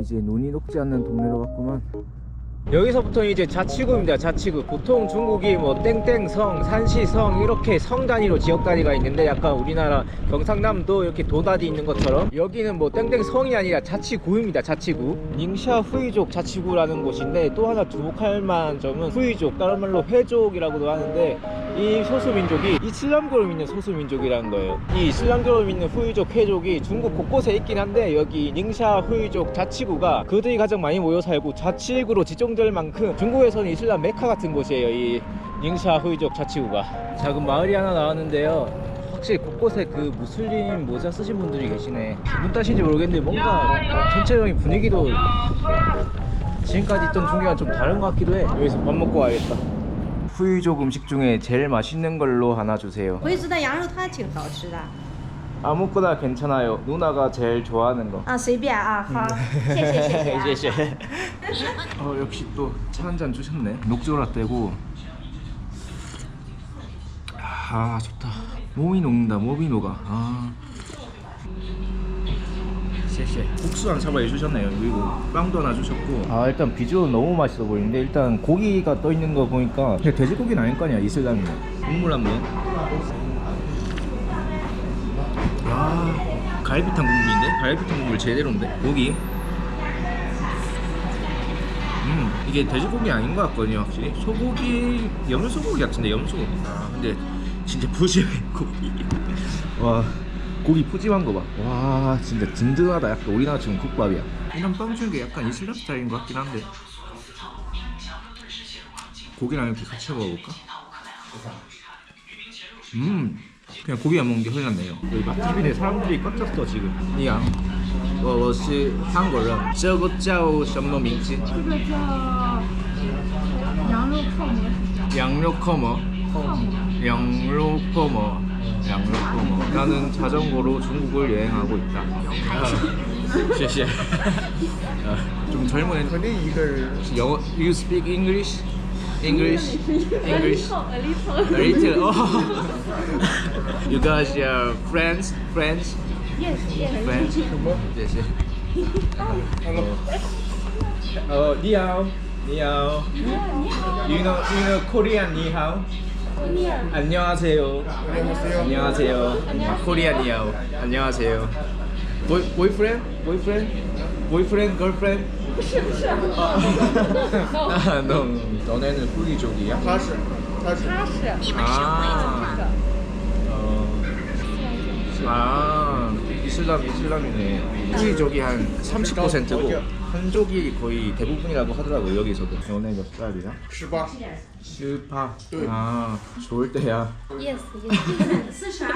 이제 눈이 녹지 않는 동네로 왔구만 여기서부터 이제 자치구입니다. 자치구. 보통 중국이 뭐 땡땡성 산시성 이렇게 성 단위로 지역 단위가 있는데 약간 우리나라 경상남도 이렇게 도단이 있는 것처럼 여기는 뭐 땡땡성이 아니라 자치구입니다. 자치구. 닝샤 후이족 자치구라는 곳인데 또 하나 주목할 만한 점은 후이족 다른 말로 회족이라고도 하는데 이 소수민족이 이슬람교를 믿는 소수민족이라는 거예요. 이 이슬람교를 믿는 후이족 회족이 중국 곳곳에 있긴 한데 여기 닝샤 후이족 자치구가 그들이 가장 많이 모여 살고 자치구로 지정 될 만큼 중국에서는 이슬람 메카 같은 곳이에요 이 닝샤 후이족 자치구가 작은 마을이 하나 나왔는데요 확실히 곳곳에 그 무슬림 모자 쓰신 분들이 계시네 무슨 뜻인지 모르겠는데 뭔가 전체적인 분위기도 지금까지 있던 중계가 좀 다른 것 같기도 해 여기서 밥 먹고 와야겠다 후이족 음식 중에 제일 맛있는 걸로 하나 주세요 我也知道羊肉汤挺好吃的 아무거나 괜찮아요 누나가 제일 좋아하는 거 啊，随便啊，好，谢谢谢谢、啊。 谢谢. 어 역시 또 차 한 잔 주셨네. 녹조라떼고. 아 좋다. 몸이 녹는다. 몸이 녹아. 아. 谢谢. 국수 한 사발 주셨네요. 그리고 빵도 하나 주셨고. 아 일단 비주얼 너무 맛있어 보이는데 일단 고기가 떠 있는 거 보니까 그냥 돼지고기는 아닐 거 아니야 이슬람이면. 국물 한번. 야 갈비탕 국물인데? 갈비탕 국물 제대로인데? 고기? 음 이게 돼지고기 아닌 것 같거든요 확실히. 소고기 염소고기 같은데 염소고기 아 근데 진짜 푸짐해 고기. 와 고기 푸짐한 거봐와 진짜 든든하다. 약간 우리나라 지금 국밥이야. 이런 빵 주는 게 약간 이슬람 스타일인 것 같긴 한데. 고기랑 이렇게 같이 먹어볼까? 음 그냥 고기만 먹는 게 훨씬 낫네요 여기 맛집인데 사람들이 꽉 찼어 지금 니양 我我是韩国人，这个叫什么名字？这个叫羊肉泡馍，羊肉커머羊肉커머羊肉커머 나는 자전거로 중국을 여행하고 있다. 아, 谢谢. 아, 좀 젊은 애. 근데 이걸 영어 You speak English? English? English? a little. A little. Oh. You guys are friends? Friends? Yes, yes. friends? 谢谢. 어, 니하오. 니하오. You know, you know Korean 니하오? 안녕하세요. 안녕하세요. 코리안 니하오. 안녕하세요. 보이 보이프 렌드? 보이프렌드? 보이프렌드? 걸프렌드? 不是不是， 아, no. 너네는 후이족이야? 他是他是 아. 어. 아, 이슬람 이슬람이네. 후이족이 한 30%고 한족이 거의 대부분이라고 하더라고요 여기서도. 너네 몇 살이야? 十八， 실파. 아, 좋을 때야. Yes yes，四十二。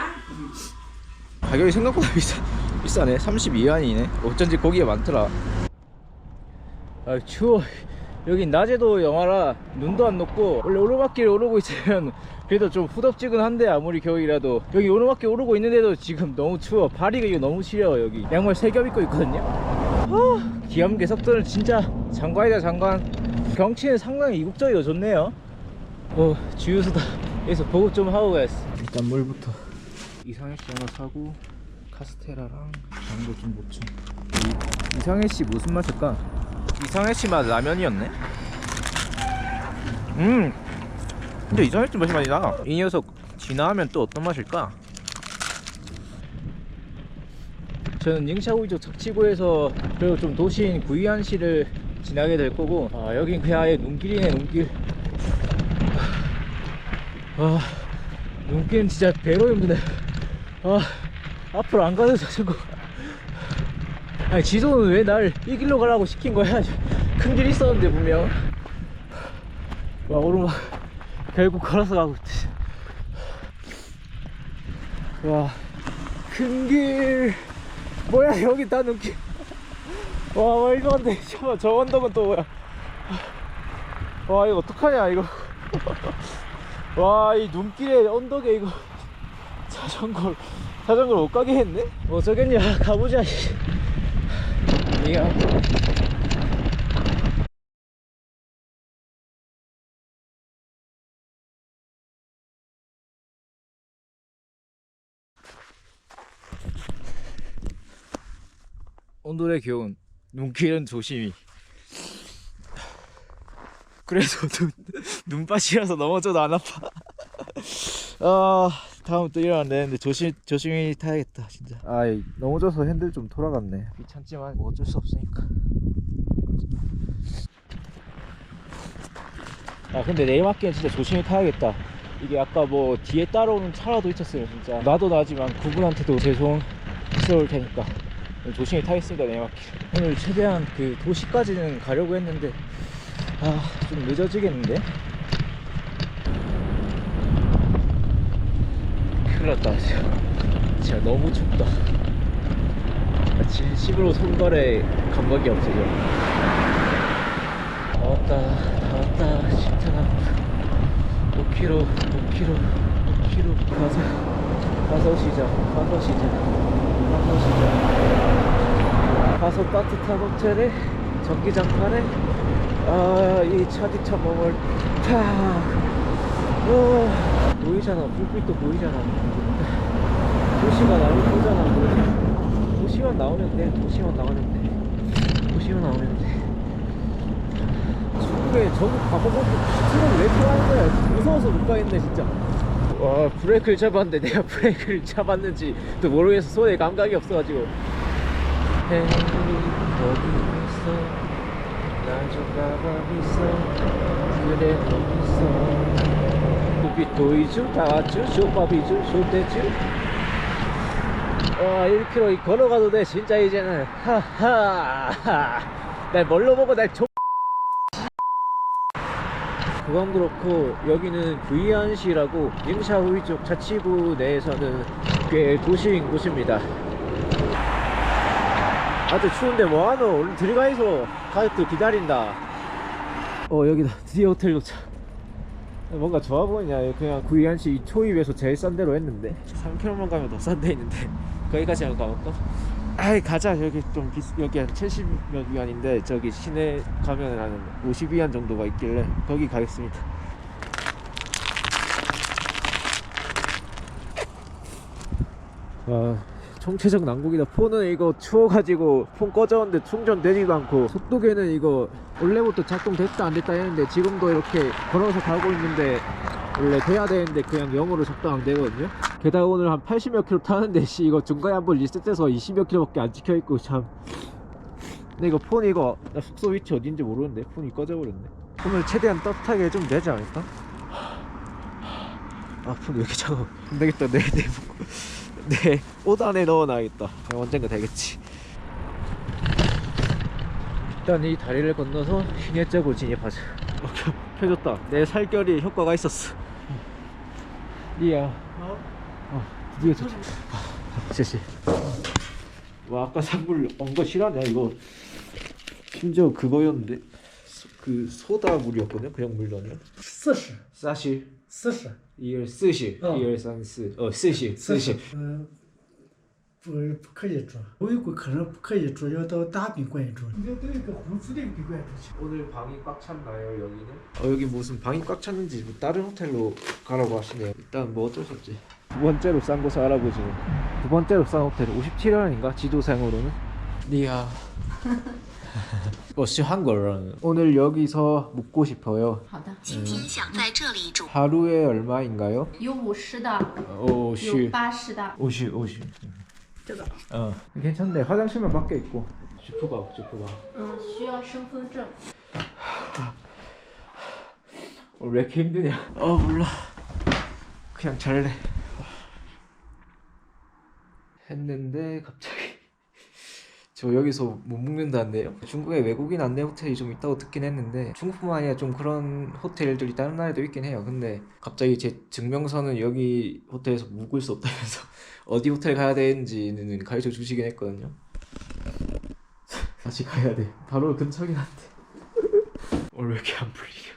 가격이 생각보다 비싸, 비싸네. 32위안이네. 어쩐지 고기가 많더라. 아, 추워. 여기 낮에도 영하라 눈도 안 녹고 원래 오르막길 오르고 있으면 그래도 좀 후덥지근한데 아무리 겨울이라도 여기 오르막길 오르고 있는데도 지금 너무 추워. 발이 이거 너무 시려워 여기. 양말 세 겹 입고 있거든요. 아, 기암괴석들은 진짜 장관이다 장관. 경치는 상당히 이국적이고 좋네요. 어 주유소다. 여기서 보급 좀 하고 가야겠어 일단 물부터. 이상해 씨 하나 사고 카스테라랑 장도 좀 보충 이- 이상해 씨 무슨 맛일까? 이상해 씨 맛 라면이었네. 음. 근데 이상해 씨 맛이 많이 나. 이 녀석 진화하면 또 어떤 맛일까? 저는 닝샤우이족 적치구에서 그리고 좀 도시인 구이안시를 지나게 될 거고 아 여긴 그냥 아예 눈길이네 눈길 아 눈길은 진짜 배로 힘드네 아 앞으로 안 가도 자전거 아니 지도는 왜 날 이 길로 가라고 시킨 거야? 큰 길 있었는데 분명. 와 오르막 결국 걸어서 가고 있지. 와큰 길. 뭐야 여기 다 눈길. 와 말도 안돼 잠깐 저 언덕은 또 뭐야? 와 이거 어떡하냐 이거. 와 이 눈길에 언덕에 이거 자전거 자전거를 못 가게 했네? 뭐 어쩌겠냐 가보자 안녕 오늘의 교훈 눈길은 조심히. 그래서 눈, 눈밭이라서 넘어져도 안 아파. 어... 다음 또 일어나야 되는데 조심, 조심히 타야겠다 진짜. 아 넘어져서 핸들 좀 돌아갔네. 귀찮지만 뭐 어쩔 수 없으니까. 아 근데 내일맞기엔 진짜 조심히 타야겠다. 이게 아까 뭐 뒤에 따라오는 차라도 있었어요 진짜. 나도 나지만 그분한테도 죄송스러울 테니까. 조심히 타겠습니다 내일맞기. 오늘 최대한 그 도시까지는 가려고 했는데 아 좀 늦어지겠는데 큰일 났다. 진짜, 너무 춥다. 아, 진심으로 손발에 감각이 없어져. 다 왔다 다 왔다. 나 5km 5km 5km 가서 가서 시작 가서 시작 가서 시작 가서 따뜻한 호텔에 전기장판에 아이 차디차 몸을 탁 어, 보이잖아. 불빛도 보이잖아. 도시가 나올 거잖아. 그래 도시만 나오면 돼. 도시만 나오면 돼. 도시만 나오면 돼. 중국에 전국 가보고 스트를 왜 좋아하는 거야? 무서워서 못 가겠네 진짜. 와 브레이크를 잡았는데 내가 브레이크를 잡았는지 또 모르겠어. 손에 감각이 없어가지고. 헤이 거기 있어 날좀 가봐있어. 그래 거기 있어 도이주 다 왔죠? 쇼파비주 쇼대주 와 1km 걸어가도 돼 진짜 이제는. 하하. 날 뭘로 보고 날 조... 그건 그렇고 여기는 부이안시라고 닝샤후이 쪽 자치구 내에서는 꽤 도시인 곳입니다. 아주 추운데 뭐하노? 얼른 들어가 있어 가족들 기다린다. 어 여기다 드디어 호텔 도착 뭔가 좋아 보이냐 그냥 구이안시 초입에서 제일 싼 데로 했는데. 3km만 가면 더 싼 데 있는데. 거기까지 한번 가볼까? 아이 가자. 여기 좀 비싸 여기 한 70몇 위안인데 저기 시내 가면 한 50위안 정도가 있길래 거기 가겠습니다. 와 총체적 난국이다. 폰은 이거 추워가지고 폰 꺼졌는데 충전되지도 않고 속도계는 이거 원래부터 작동됐다 안 됐다 했는데 지금도 이렇게 걸어서 가고 있는데 원래 돼야 되는데 그냥 0으로 작동 안 되거든요. 게다가 오늘 한 80몇 킬로 타는데 씨 이거 중간에 한 번 리셋해서 20몇 킬로밖에 안 찍혀있고 참. 근데 이거 폰 이거 나 숙소 위치 어딘지 모르는데 폰이 꺼져버렸네. 오늘 최대한 따뜻하게 좀 되지 않을까? 아폰 왜 이렇게 작아? 안 되겠다. 내내 내옷 안에 넣어놔야겠다. 언젠가 되겠지. 일단 이 다리를 건너서 휘녜짝으로 진입하자. 어, 펴졌다. 내 살결이 효과가 있었어. 리야 어? 드디어 도착 아,谢谢와 아까 산물 엉거 실하네 이거? 심지어 그거였는데. 소- 그 소다 물이었거든 그냥 물 넣으면 四十， 사실 四十， 1월 쓰시 어. 1월 3, 4, 어 쓰시 쓰시 嗯，不不可以住，有个客人不可以住，要到大宾馆住。你要到一个红福的宾馆住去。 오늘 방이 꽉 찼나요 여기는? 어 여기 무슨 방이 꽉 찼는지 뭐 다른 호텔로 가라고 하시네요 일단 뭐 어쩔 수 없지 두 번째로 싼 곳을 알아보죠 두 번째로 싼 호텔 57원인가 지도상으로는 니야 어시 한국어로는 오늘 여기서 묵고 싶어요 好的，今天想在这里住。 하루에 얼마인가요? 有五十的，有 오시 八十的。 오시 오시 这个， 어 괜찮네 화장실만 밖에 있고 주프가 주프가 嗯，需要身份证。 어, 왜 이렇게 힘드냐? 어 몰라. 그냥 잘래. 했는데 갑자기 저 여기서 못 묵는다는데요? 중국에 외국인 안내 호텔이 좀 있다고 듣긴 했는데 중국뿐만 아니라 좀 그런 호텔들이 다른 나라에도 있긴 해요. 근데 갑자기 제 증명서는 여기 호텔에서 묵을 수 없다면서 어디 호텔 가야 되는지는 가르쳐 주시긴 했거든요. 다시 가야 돼. 바로 근처긴 한데. 오늘 왜 이렇게 안 풀리냐?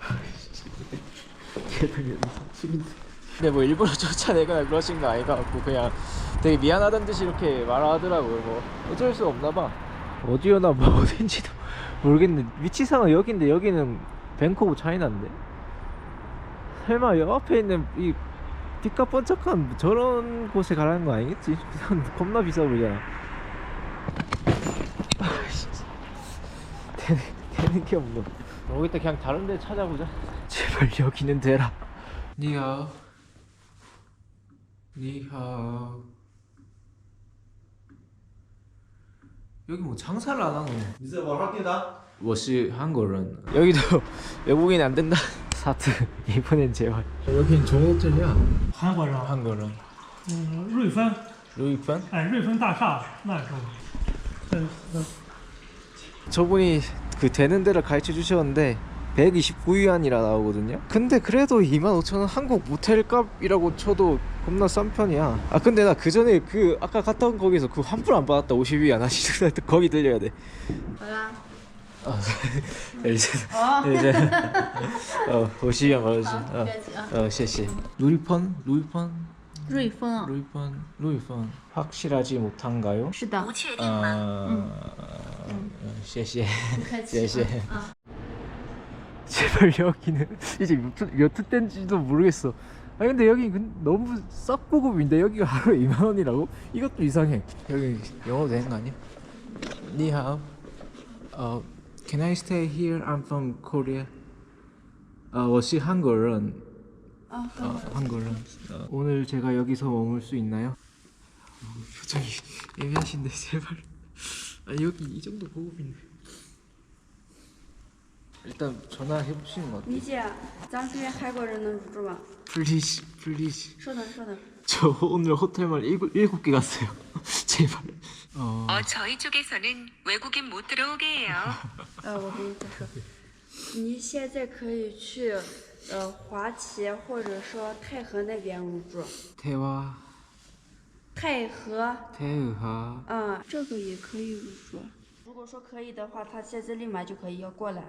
개당연히 사실인데 근데 뭐 일부러 쫓아내거나 그러신 거것 같고 그냥 되게 미안하다는 듯이 이렇게 말하더라고요. 뭐 어쩔 수 없나 봐. 어디요나 뭐 어딘지도 모르겠는데 위치상은 여긴데 여기는 뱅코크 차이나인데? 설마 여 앞에 있는 이 뒷값 번쩍한 저런 곳에 가라는 거 아니겠지? 겁나 비싸 보이잖아. 되는, 되는 게 없노 모르겠다 그냥 다른 데 찾아보자. 제발 여기는 되라. 니하오 니하오 여기 뭐 장사를 안 하노 你在网上订单？我是 한국인 여기도 외국인 안 된다 사트 이번엔 제발 여긴 좋은 호텔이야 韩国人， 한국인 嗯，瑞芬， 루이펀 哎，瑞芬大厦那种，嗯嗯， 저분이 그 되는 데를 가르쳐 주셨는데 129위안이라 나오거든요. 근데 그래도 25,000원 한국 모텔 값이라고 쳐도 겁나 싼 편이야. 아 근데 나 그 전에 그 아까 갔다 온 거기서 그 환불 안 받았다 50위안 하시는 거기 들려야 돼. 好啦， 아, 이제 哦， 이제 어 50위안 받았지. 好，不 어, 客气啊。 어, 谢谢. 루이펀 루이펀 瑞丰啊， 루이펀 루이펀 확실하지 못한가요? 是的不，确定吗？ 아,谢谢.不客气。谢谢.啊， 제발 여기는 이제 몇트 땐지도 모르겠어. 아 근데 여기 근- 너무 싹 보급인데 여기가 하루에 2만 원이라고? 이것도 이상해. 여기 영어 되는 거 아니야? 니하오. 어, can I stay here? I'm from Korea. 아, 我是 한국인. 아, 어, 한국인. 어, 오늘 제가 여기서 머물 수 있나요? 어, 표정이 애매하신데 제발. 아 여기 이 정도 보급인데. 일단 전화해 보시는 것 같아요. 李姐，咱这边韩国人能入住吗？ 플리즈 플리즈 稍等，稍等。 저 오늘 호텔만 일곱, 일곱 개 갔어요 제발 어 어, 저희 쪽에서는 외국인 못 들어오게 해요.呃，我跟你再说，你现在可以去呃华旗或者说太和那边入住。 태화 太和， 태의하 啊、这个也可以入住。如果说可以的话，他现在立马就可以要过来。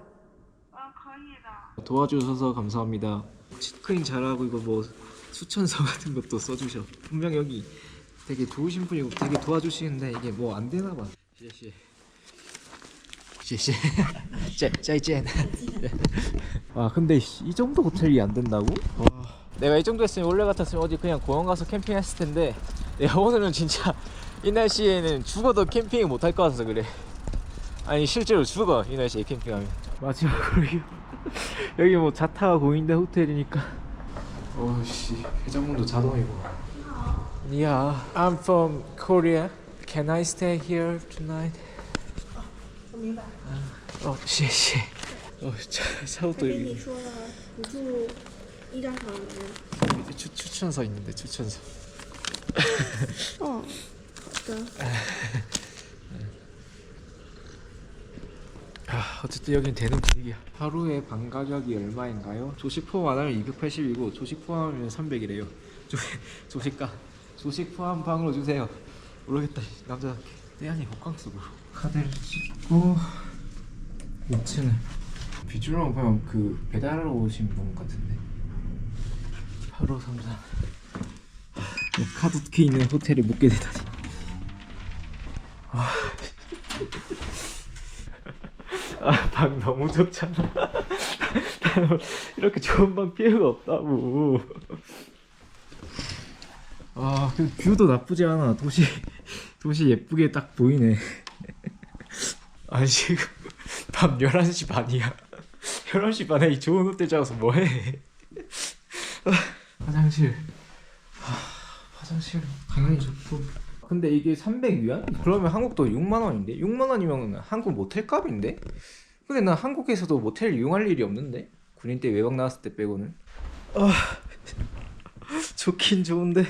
아, 강의다. 도와주셔서 감사합니다. 체크인 잘하고 이거 뭐 수천서 같은 것도 써주셔. 분명 여기 되게 좋으신 분이고 되게 도와주시는데 이게 뭐 안 되나 봐. 시시. 시시. 쟤, 쟤, 쟤. 아 근데 이 정도 호텔이 안 된다고? 와. 내가 이 정도 했으면 원래 같았으면 어디 그냥 공원 가서 캠핑했을 텐데 내가 오늘은 진짜 이 날씨에는 죽어도 캠핑 못할 것 같아서 그래. 아니 실제로 죽어 이 날씨에 캠핑하면. 마지막으로 이- 여기 뭐 자타가 고인데 호텔이니까 오씨 해장문도 자동이고 야 I'm from Korea Can I stay here tonight? 我明白。 어, 谢谢. 어, 차, 차부터 여기 说了，你住一张床人。 추, 추천서 있는데 추천서. 哦，好的。 아, 어쨌든 여긴 되는 분위기야. 하루에 방 가격이 얼마인가요? 조식 포함하면 280이고 조식 포함하면 300이래요. 조, 조식가 조식 포함 방으로 주세요. 모르겠다. 이 남자 떼아니 호캉스로 카드를 찍고 2층은 비주얼만 보면 그 배달하러 오신 분 같은데 8호 33 카드 키 있는 호텔에 묵게 되다니 아, 방 너무. 나는 이렇게 좋은 방 필요가 없다고. 아, 그 뷰도 나쁘지 않아. 도시, 도시 예쁘게 딱 보이네. 아, 지금 밤 11시 반이야. 11시 반에 이 좋은 호텔 잡아서 뭐해? 아, 화장실. 아, 화장실 당연히 좋고. 근데 이게 300위안? 그러면 한국도 6만 원인데? 6만 원이면 한국 모텔 값인데? 근데 나 한국에서도 모텔 이용할 일이 없는데? 군인 때 외박 나왔을 때 빼고는 아 좋긴 좋은데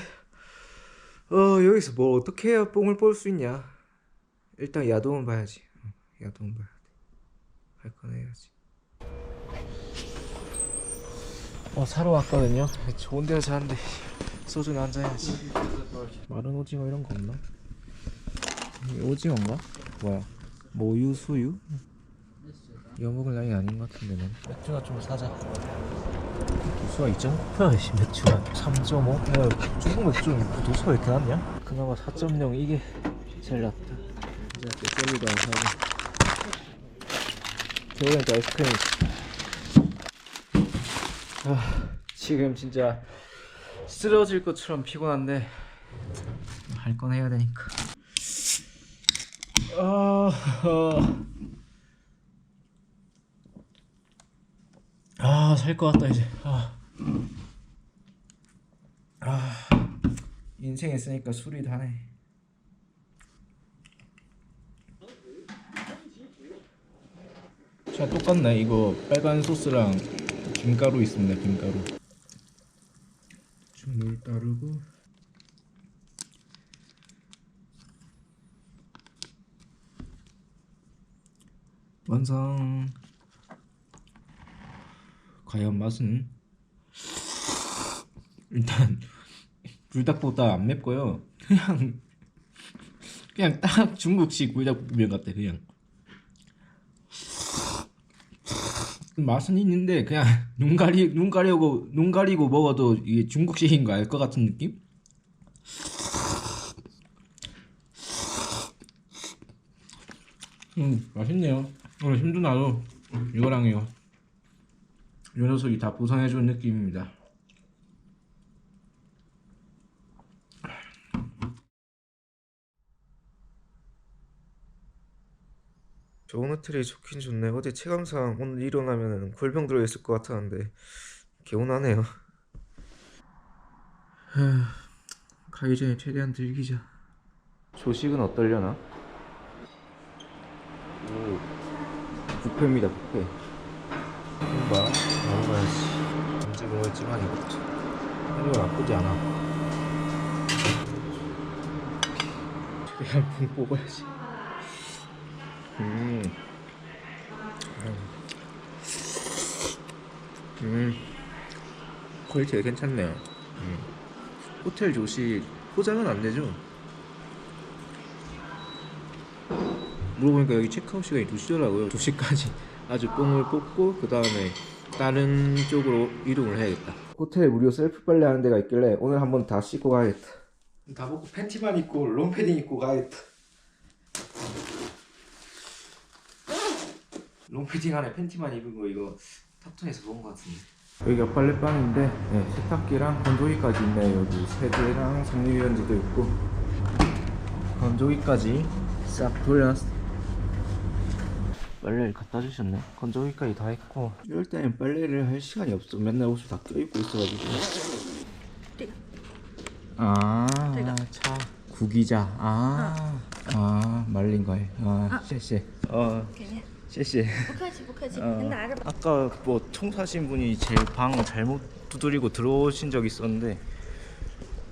어 여기서 뭐 어떻게 해야 뽕을 볼수 있냐 일단 야동은 봐야지 응, 야동은 봐야 돼할 건 해야지 어 사러 왔거든요 좋은 데서 자는데 소주는 한잔 해야지 마른 오징어 이런 거 없나? 오징어인가? 뭐야? 모유 수유? 이거 먹을 나이 아닌 것 같은데 는 맥주나 좀 사자 도수가 2.9%야지 맥주가 3.5? 야 중국 맥주는 도수가 왜 이렇게 낮냐? 그나마 4.0 이게 제일 낫다 이제 또 셀리도 안 사고 겨울엔 또 아이스크림 아 지금 진짜 쓰러질 것처럼 피곤한데 할 건 해야 되니까 아, 아 아, 살 것 같다 이제. 아. 아. 인생 있으니까 술이 다네. 자, 똑같네. 이거 빨간 소스랑 김가루 있습니다. 김가루. 물 따르고 완성. 과연 맛은 일단 불닭보다 안 맵고요. 그냥 그냥 딱 중국식 불닭볶음면 같아 그냥. 맛은 있는데 그냥 눈 가리 눈 가리고 눈 가리고 먹어도 이게 중국식인 거 알 것 같은 느낌? 음 맛있네요. 오늘 힘도 나도 이거랑요. 요 녀석이 다 보상해준 느낌입니다. 좋은 호텔이 좋긴 좋네. 어제 체감상 오늘 일어나면 골병 들어 있을 것 같았는데 개운하네요. 가기 전에 최대한 즐기자. 조식은 어떨려나? 오, 뷔페입니다, 뷔페. 봐, 먹어봐야지. 언제 먹을지만 이것도. 이거 나쁘지 않아. 최대한 붕 뽑아야지. 음. 음. 퀄리티가 괜찮네요. 음. 호텔 조식 포장은 안 되죠? 물어보니까 여기 체크아웃 시간이 2시더라고요 2시까지 아주 뽕을 뽑고 그 다음에 다른 쪽으로 이동을 해야겠다 호텔에 무료 셀프 빨래 하는 데가 있길래 오늘 한번 다 씻고 가야겠다 다 벗고 팬티만 입고 롱패딩 입고 가야겠다 롱패딩 안에 팬티만 입은 거 이거 탑톤에서 본거 같은데. 여기가 빨래방인데 네, 세탁기랑 건조기까지 있네요. 여기 세제랑 섬유유연제도 있고. 건조기까지 싹 돌려놨어. 빨래를 갖다 주셨네. 건조기까지 다 했고. 이럴 때는 빨래를 할 시간이 없어. 맨날 옷을 다 껴입고 있어가지고. 아차 구기자. 아, 아. 말린 거예요. 아谢谢 어 씨씨. 못하지 못하지. 어, 맨날 어, 아까 뭐 청소하신 분이 제 방 잘못 두드리고 들어오신 적 있었는데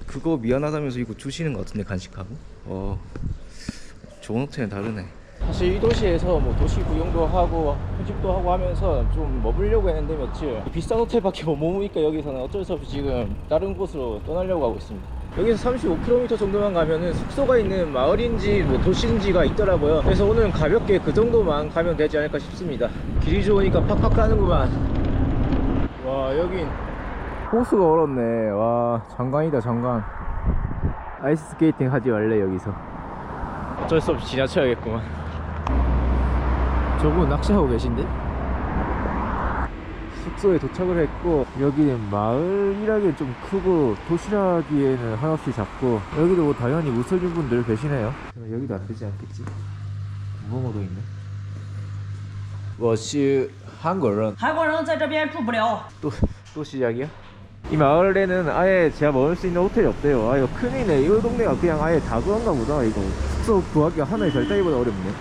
그거 미안하다면서 이거 주시는 것 같은데 간식하고. 어. 좋은 호텔은 다르네. 사실 이 도시에서 뭐 도시 구경도 하고 편집도 하고 하면서 좀 머물려고 했는데 며칠 비싼 호텔밖에 못 머무니까 여기서는 어쩔 수 없이 지금 다른 곳으로 떠나려고 하고 있습니다. 여기서 35km 정도만 가면은 숙소가 있는 마을인지 뭐 도시인지가 있더라고요. 그래서 오늘은 가볍게 그 정도만 가면 되지 않을까 싶습니다. 길이 좋으니까 팍팍 가는구만. 와 여긴 호수가 얼었네. 와 장관이다 장관. 아이스 스케이팅 하지 말래 여기서. 어쩔 수 없이 지나쳐야겠구만. 저분 낚시하고 계신데? 숙소에 도착을 했고 여기는 마을이라기엔 좀 크고 도시라기에는 한없이 작고 여기도 뭐 당연히 무슬림 분들 계시네요 여기도 안 되지 않겠지? 무궁어도 있네 我是韩国人韩国人在这边住不了。 또, 또 시작이야? 이 마을에는 아예 제가 먹을 수 있는 호텔이 없대요. 아, 이거 큰일이네. 이 동네가 그냥 아예 다 그런가 보다, 이거. 숙소 구하기가 하나의 별따기보다 어렵네.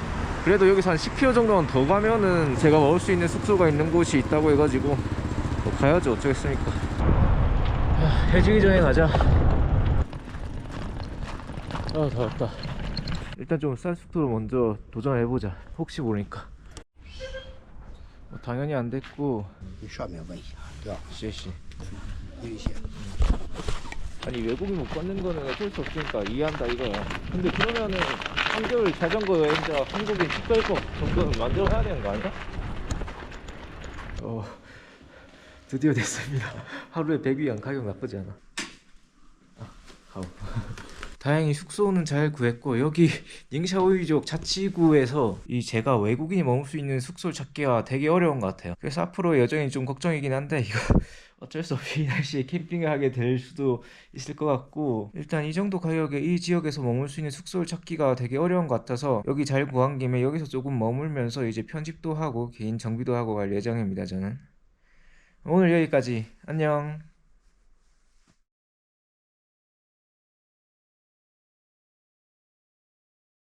그래도 여기서 한 10km 정도만 더 가면은 제가 먹을 수 있는 숙소가 있는 곳이 있다고 해가지고 뭐 가야죠. 어쩌겠습니까? 해지기 전에 가자. 아 더웠다. 일단 좀 싼 숙소로 먼저 도전해보자. 혹시 모르니까. 뭐 당연히 안 됐고. 쉐시 아니 외국인 못 받는 거는 어쩔 수 없으니까 이해한다 이거야 근데 그러면은 한겨울 자전거 여행자 한국인 특별법 정도는 만들어 야 되는 거 아니야? 어 드디어 됐습니다 하루에 100위안 가격 나쁘지 않아 아, 가오. 다행히 숙소는 잘 구했고 여기 닝샤오이족 자치구에서 이 제가 외국인이 머물 수 있는 숙소를 찾기가 되게 어려운 것 같아요 그래서 앞으로 여전히 좀 걱정이긴 한데 이거 어쩔 수 없이 이 날씨에 캠핑을 하게 될 수도 있을 것 같고 일단 이 정도 가격에 이 지역에서 머물 수 있는 숙소를 찾기가 되게 어려운 것 같아서 여기 잘 구한 김에 여기서 조금 머물면서 이제 편집도 하고 개인 정비도 하고 갈 예정입니다 저는. 오늘 여기까지. 안녕